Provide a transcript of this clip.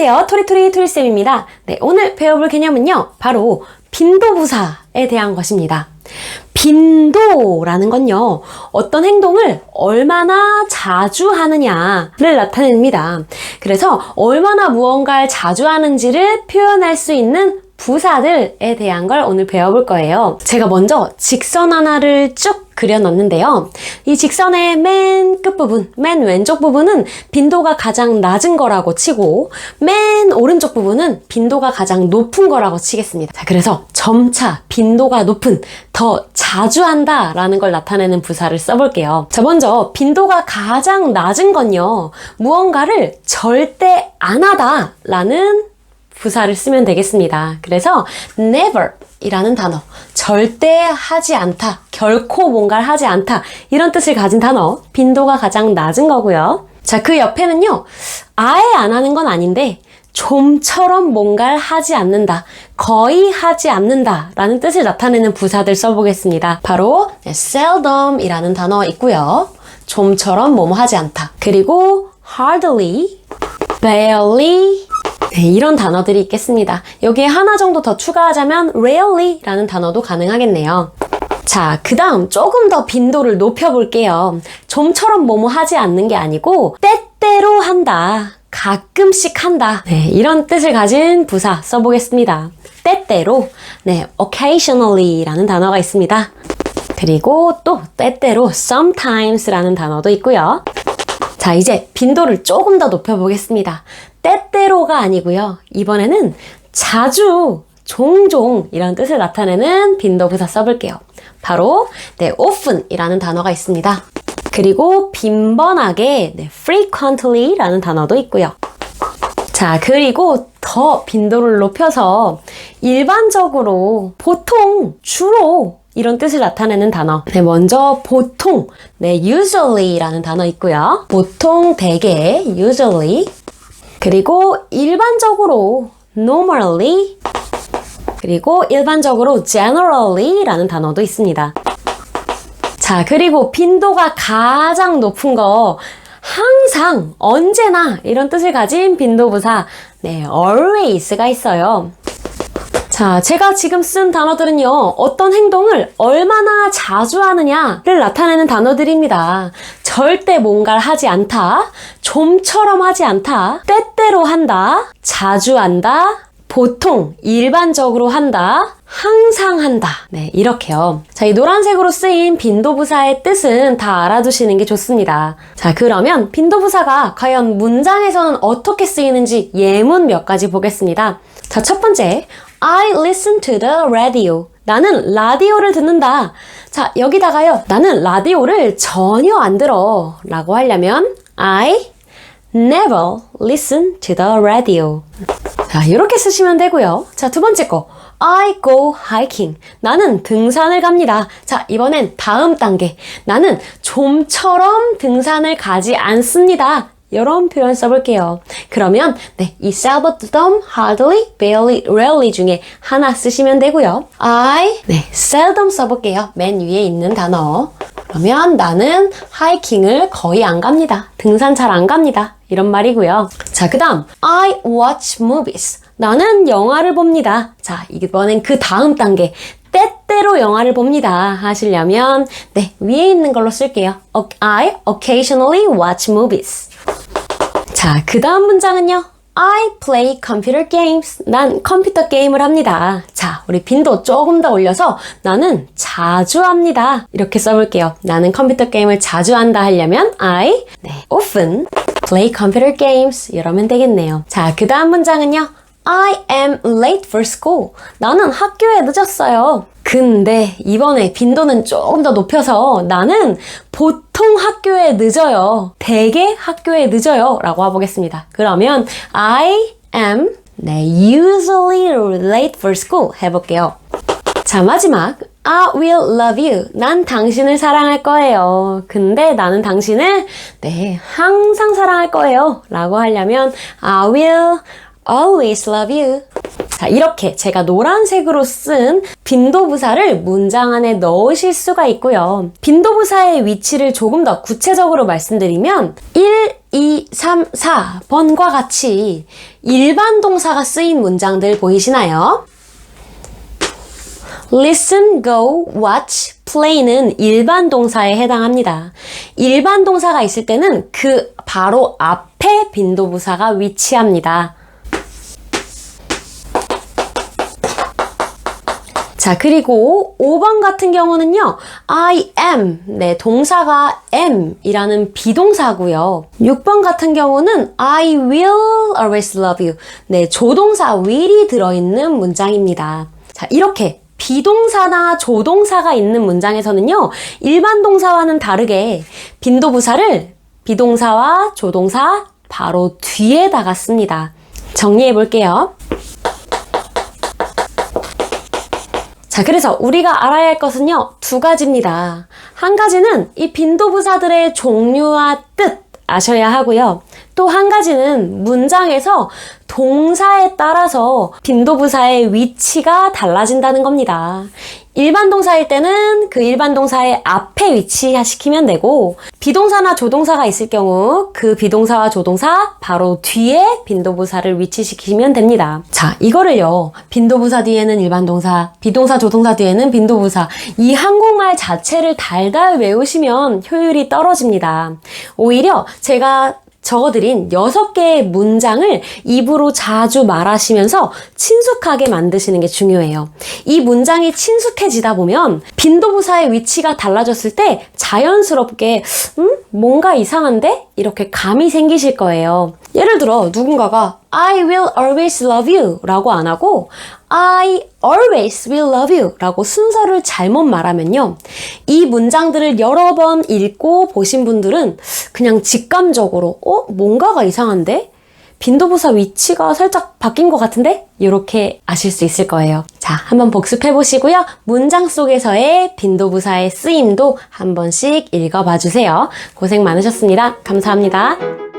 안녕하세요. 토리토리 토리쌤입니다. 네, 오늘 배워볼 개념은요. 바로 빈도부사에 대한 것입니다. 빈도라는 건요, 어떤 행동을 얼마나 자주 하느냐를 나타냅니다. 그래서 얼마나 무언가를 자주 하는지를 표현할 수 있는 부사들에 대한 걸 오늘 배워볼 거예요. 제가 먼저 직선 하나를 쭉 그려놨는데요. 이 직선의 맨 끝부분, 맨 왼쪽 부분은 빈도가 가장 낮은 거라고 치고 맨 오른쪽 부분은 빈도가 가장 높은 거라고 치겠습니다. 자, 그래서 점차 빈도가 높은, 더 자주 한다 라는 걸 나타내는 부사를 써볼게요. 자, 먼저 빈도가 가장 낮은 건요. 무언가를 절대 안 하다 라는 부사를 쓰면 되겠습니다. 그래서 never 이라는 단어, 절대 하지 않다, 결코 뭔가를 하지 않다, 이런 뜻을 가진 단어, 빈도가 가장 낮은 거고요. 자, 그 옆에는요, 아예 안 하는 건 아닌데, 좀처럼 뭔가를 하지 않는다, 거의 하지 않는다 라는 뜻을 나타내는 부사들 써보겠습니다. 바로 seldom 이라는 단어 있고요. 좀처럼 뭐뭐 하지 않다. 그리고 hardly, barely, 네, 이런 단어들이 있겠습니다. 여기에 하나 정도 더 추가하자면 rarely 라는 단어도 가능하겠네요. 자, 그 다음 조금 더 빈도를 높여볼게요. 좀처럼 뭐뭐 하지 않는 게 아니고 때때로 한다. 가끔씩 한다. 네, 이런 뜻을 가진 부사 써보겠습니다. 때때로, 네, occasionally 라는 단어가 있습니다. 그리고 또 때때로 sometimes라는 단어도 있고요. 자, 이제 빈도를 조금 더 높여보겠습니다. 때때로가 아니고요. 이번에는 자주, 종종 이런 뜻을 나타내는 빈도 부사 써볼게요. 바로 네, often이라는 단어가 있습니다. 그리고 빈번하게 네, frequently라는 단어도 있고요. 자, 그리고 더 빈도를 높여서 일반적으로, 보통, 주로 이런 뜻을 나타내는 단어. 네, 먼저 보통, 네, usually라는 단어 있고요. 보통, 대개, usually. 그리고 일반적으로, normally. 그리고 일반적으로, generally라는 단어도 있습니다. 자, 그리고 빈도가 가장 높은 거, 항상, 언제나 이런 뜻을 가진 빈도부사, 네, always가 있어요. 자, 제가 지금 쓴 단어들은요, 어떤 행동을 얼마나 자주 하느냐를 나타내는 단어들입니다. 절대 뭔가를 하지 않다, 좀처럼 하지 않다, 때때로 한다, 자주 한다, 보통, 일반적으로 한다, 항상 한다. 네, 이렇게요. 자, 이 노란색으로 쓰인 빈도부사의 뜻은 다 알아두시는 게 좋습니다. 자, 그러면 빈도부사가 과연 문장에서는 어떻게 쓰이는지 예문 몇 가지 보겠습니다. 자, 첫 번째, I listen to the radio. 나는 라디오를 듣는다. 자, 여기다가요. 나는 라디오를 전혀 안 들어. 라고 하려면 I never listen to the radio. 자, 이렇게 쓰시면 되고요. 자, 두 번째 거. I go hiking. 나는 등산을 갑니다. 자, 이번엔 다음 단계. 나는 좀처럼 등산을 가지 않습니다. 이런 표현 써볼게요. 그러면 네, 이 seldom, hardly, barely, rarely 중에 하나 쓰시면 되고요. I 네, seldom 써볼게요. 맨 위에 있는 단어. 그러면 나는 하이킹을 거의 안 갑니다. 등산 잘 안 갑니다. 이런 말이고요. 자, 그 다음 I watch movies. 나는 영화를 봅니다. 자, 이번엔 그 다음 단계. 때때로 영화를 봅니다 하시려면 네 위에 있는 걸로 쓸게요. I occasionally watch movies. 자, 그 다음 문장은요. I play computer games. 난 컴퓨터 게임을 합니다. 자, 우리 빈도 조금 더 올려서 나는 자주 합니다. 이렇게 써볼게요. 나는 컴퓨터 게임을 자주 한다 하려면 I 네, often play computer games 이러면 되겠네요. 자, 그 다음 문장은요. I am late for school. 나는 학교에 늦었어요. 근데 이번에 빈도는 조금 더 높여서 나는 보통 학교에 늦어요. 대개 학교에 늦어요. 라고 해보겠습니다. 그러면 I am 네, usually late for school 해볼게요. 자, 마지막. I will love you. 난 당신을 사랑할 거예요. 근데 나는 당신을, 네, 항상 사랑할 거예요. 라고 하려면, I will always love you. 자, 이렇게 제가 노란색으로 쓴 빈도부사를 문장 안에 넣으실 수가 있고요. 빈도부사의 위치를 조금 더 구체적으로 말씀드리면 1, 2, 3, 4번과 같이 일반 동사가 쓰인 문장들 보이시나요? listen, go, watch, play는 일반 동사에 해당합니다. 일반 동사가 있을 때는 그 바로 앞에 빈도부사가 위치합니다. 자, 그리고 5번 같은 경우는요, I am, 네, 동사가 am 이라는 비동사고요. 6번 같은 경우는 I will always love you, 네, 조동사 will이 들어있는 문장입니다. 자, 이렇게 비동사나 조동사가 있는 문장에서는요, 일반 동사와는 다르게 빈도부사를 비동사와 조동사 바로 뒤에다가 씁니다. 정리해 볼게요. 자, 그래서 우리가 알아야 할 것은요, 두 가지입니다. 한 가지는 이 빈도부사들의 종류와 뜻 아셔야 하고요. 또 한 가지는 문장에서 동사에 따라서 빈도부사의 위치가 달라진다는 겁니다. 일반 동사일 때는 그 일반 동사의 앞에 위치시키면 되고, 비동사나 조동사가 있을 경우 그 비동사와 조동사 바로 뒤에 빈도부사를 위치시키면 됩니다. 자, 이거를요, 빈도부사 뒤에는 일반 동사, 비동사, 조동사 뒤에는 빈도부사, 이 한국말 자체를 달달 외우시면 효율이 떨어집니다. 오히려 제가 적어드린 6개의 문장을 입으로 자주 말하시면서 친숙하게 만드시는 게 중요해요. 이 문장이 친숙해지다 보면 빈도부사의 위치가 달라졌을 때 자연스럽게 음? 뭔가 이상한데? 이렇게 감이 생기실 거예요. 예를 들어 누군가가 I will always love you 라고 안 하고 I always will love you 라고 순서를 잘못 말하면요. 이 문장들을 여러 번 읽고 보신 분들은 그냥 직감적으로 어? 뭔가가 이상한데? 빈도부사 위치가 살짝 바뀐 것 같은데? 이렇게 아실 수 있을 거예요. 자, 한번 복습해 보시고요. 문장 속에서의 빈도부사의 쓰임도 한 번씩 읽어봐 주세요. 고생 많으셨습니다. 감사합니다.